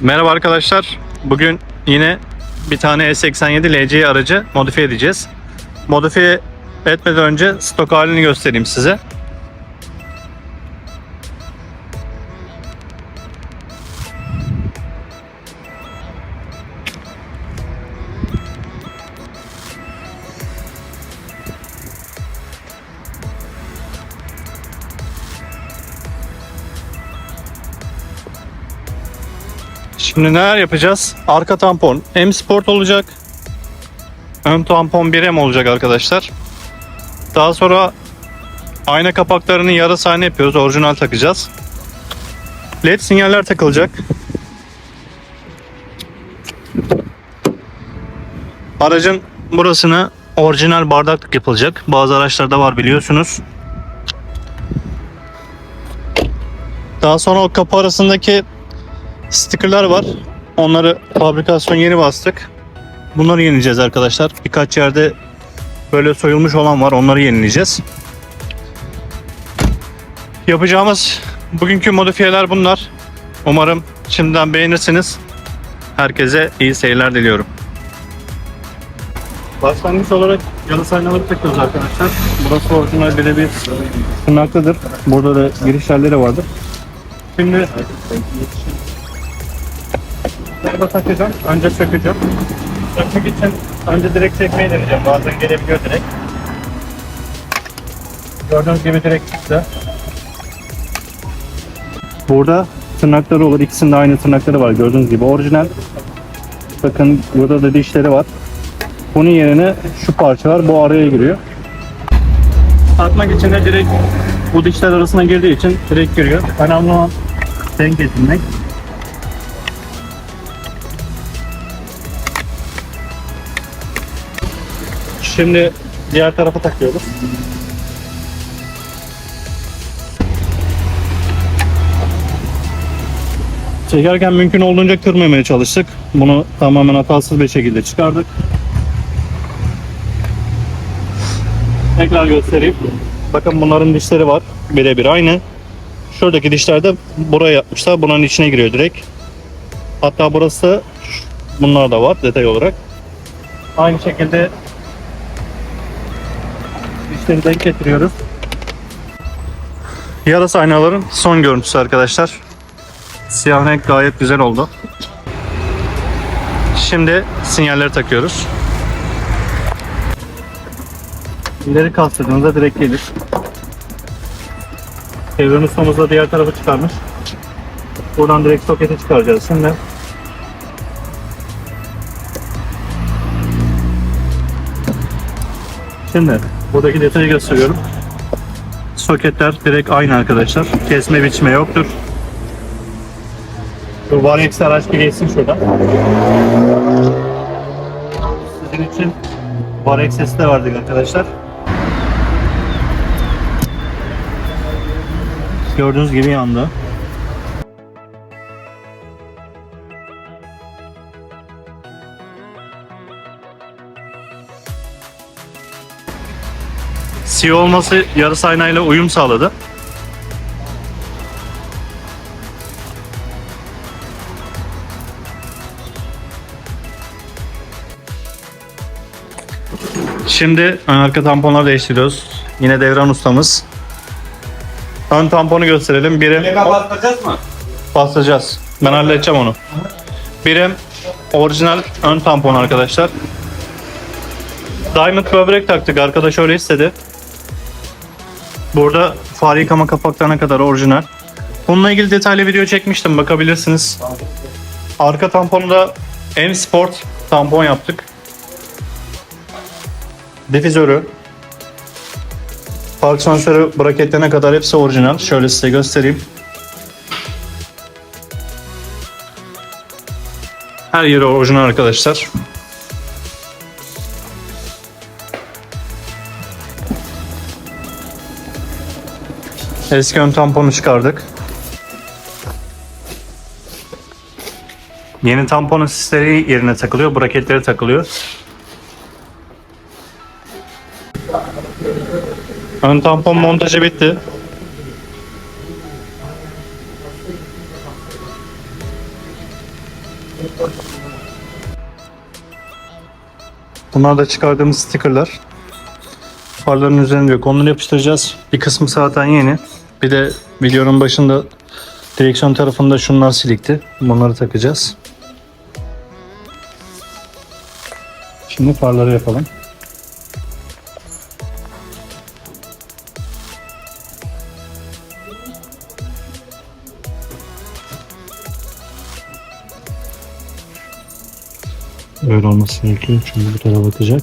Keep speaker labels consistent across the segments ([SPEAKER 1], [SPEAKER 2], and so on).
[SPEAKER 1] Merhaba arkadaşlar. Bugün yine bir tane E87 LC aracı modifiye edeceğiz. Modifiye etmeden önce stok halini göstereyim size. Şimdi neler yapacağız? Arka tampon M Sport olacak. Ön tampon 1M olacak arkadaşlar. Daha sonra ayna kapaklarının yarı sahne yapıyoruz. Orijinal takacağız. LED sinyaller takılacak. Aracın burasına orijinal bardaklık yapılacak. Bazı araçlarda var biliyorsunuz. Daha sonra o kapı arasındaki stickerlar var. Onları fabrikasyon yeni bastık. Bunları yenileyeceğiz arkadaşlar. Birkaç yerde böyle soyulmuş olan var. Onları yenileyeceğiz. Yapacağımız bugünkü modifiyeler bunlar. Umarım şimdiden beğenirsiniz. Herkese iyi seyirler diliyorum. Başlangıç olarak yalı aynaları takıyoruz arkadaşlar. Burası orijinal birebir tırnaklıdır. Burada da giriş yerleri vardır. Şimdi Araba takacağım. Önce sökeceğim. Sökmek için önce direkt çekmeyi deneyeceğim. Bazen gelebiliyor direkt. Gördüğünüz gibi direkt çıktı. Burada tırnakları olur. İkisinde aynı tırnakları var. Gördüğünüz gibi orijinal. Bakın burada da dişleri var. Bunun yerine şu parça var. Bu araya giriyor. Takmak için de direkt bu dişler arasına girdiği için direkt giriyor. Önemli olan denk getirmek. Şimdi diğer tarafa takıyoruz. Çekerken mümkün olduğunca kırmamaya çalıştık. Bunu tamamen hatasız bir şekilde çıkardık. Tekrar göstereyim. Bakın bunların dişleri var. Birebir aynı. Şuradaki dişler de buraya yapmışlar. Bunların içine giriyor direkt. Hatta burası bunlar da var detay olarak. Aynı şekilde dişleri denk getiriyoruz. Yarası aynaların son görüntüsü arkadaşlar. Siyah renk gayet güzel oldu. Şimdi sinyalleri takıyoruz. İleri kastırdığınızda direkt gelir. Ustamız da diğer tarafı çıkarmış. Buradan direkt soketi çıkaracağız şimdi. Şimdi buradaki detayı gösteriyorum. Soketler direkt aynı arkadaşlar. Kesme biçme yoktur. Bu Varex araç bir geçsin şuradan. Sizin için Varex sesi de verdik arkadaşlar. Gördüğünüz gibi yandı. Siyah olması yarı aynayla uyum sağladı. Şimdi ön arka tamponları değiştiriyoruz. Yine Devran ustamız. Ön tamponu gösterelim. Birim
[SPEAKER 2] bastıracağız mı?
[SPEAKER 1] basacağız. Ben halledeceğim onu. Birim orijinal ön tampon arkadaşlar. Diamond böbrek taktık. Arkadaş öyle istedi. Burada fare yıkama kapaklarına kadar orijinal. Bununla ilgili detaylı video çekmiştim. Bakabilirsiniz. Arka tamponu da M Sport tampon yaptık. Difüzörü, park sensörü braketlerine kadar hepsi orijinal. Şöyle size göstereyim. Her yeri orijinal arkadaşlar. Eski ön tamponu çıkardık. Yeni tampon asistleri yerine takılıyor. Braketleri takılıyor. Ön tampon montajı bitti. Bunlar da çıkardığımız stickerlar. Farların üzerinde yok. Onları yapıştıracağız. Bir kısmı zaten yeni. Bir de videonun başında direksiyon tarafında şunlar silikti. Bunları takacağız. Şimdi farları yapalım. Öyle olması gerekiyor çünkü bu tarafa bakacak.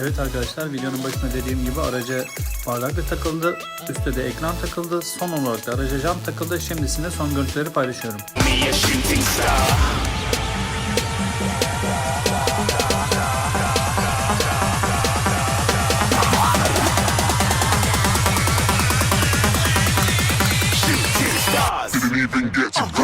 [SPEAKER 1] Evet arkadaşlar videonun başında dediğim gibi araca da takıldı. Üstte de ekran takıldı. Son olarak da araca cam takıldı. Şimdisinde son görüntüleri paylaşıyorum.
[SPEAKER 2] Didn't even get to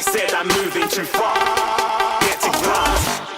[SPEAKER 2] Said I'm moving too far. to class.